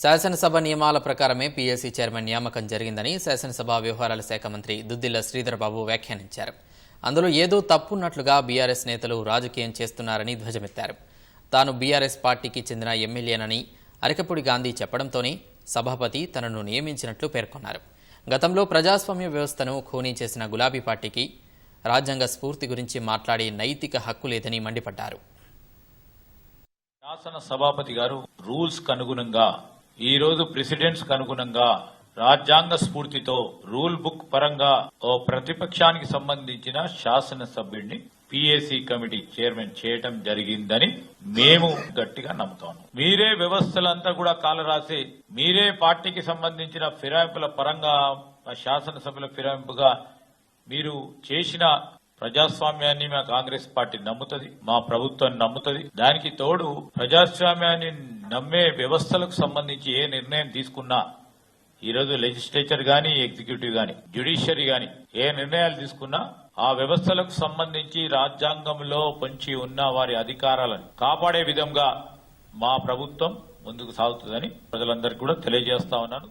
శాసనసభ నియమాల ప్రకారమే పీఎస్సీ చైర్మన్ నియామకం జరిగిందని శాసనసభ వ్యవహారాల శాఖ మంత్రి దుద్దిల్ల శ్రీధర్బాబు వ్యాఖ్యానించారు. అందులో ఏదో తప్పున్నట్లుగా బీఆర్ఎస్ నేతలు రాజకీయం చేస్తున్నారని ధ్వజమెత్తారు. తాను బీఆర్ఎస్ పార్టీకి చెందిన ఎమ్మెల్యేనని అరకపూడి గాంధీ చెప్పడంతోనే సభాపతి తనను నియమించినట్లు పేర్కొన్నారు. గతంలో ప్రజాస్వామ్య వ్యవస్థను ఖూనీ చేసిన గులాబీ పార్టీకి రాజ్యాంగ స్ఫూర్తి గురించి మాట్లాడే నైతిక హక్కు లేదని మండిపడ్డారు. శాసన సభాపతి గారు రూల్స్కు ఈరోజు ప్రెసిడెంట్స్కు అనుగుణంగా రాజ్యాంగ స్ఫూర్తితో రూల్ బుక్ పరంగా ఓ ప్రతిపక్షానికి సంబంధించిన శాసన సభ్యుడిని పిఏసీ కమిటీ చైర్మన్ చేయటం జరిగిందని మేము గట్టిగా నమ్ముతాము. మీరే వ్యవస్థలంతా కూడా కాలరాసి మీరే పార్టీకి సంబంధించిన ఫిరాయింపుల పరంగా శాసనసభ్యుల ఫిరాయింపుగా మీరు చేసిన ప్రజాస్వామ్యాన్ని మా కాంగ్రెస్ పార్టీ నమ్ముతుంది మా ప్రభుత్వం నమ్ముతుంది. దానికి తోడు ప్రజాస్వామ్యాన్ని నమ్మే వ్యవస్థలకు సంబంధించి ఏ నిర్ణయం తీసుకున్నా ఈరోజు లెజిస్లేచర్ గాని ఎగ్జిక్యూటివ్ గాని జ్యుడిషియరీ గాని ఏ నిర్ణయాలు తీసుకున్నా ఆ వ్యవస్థలకు సంబంధించి రాజ్యాంగంలో పొంచి ఉన్న వారి అధికారాలను కాపాడే విధంగా మా ప్రభుత్వం ముందుకు సాగుతుందని ప్రజలందరికీ కూడా తెలియజేస్తా ఉన్నాను.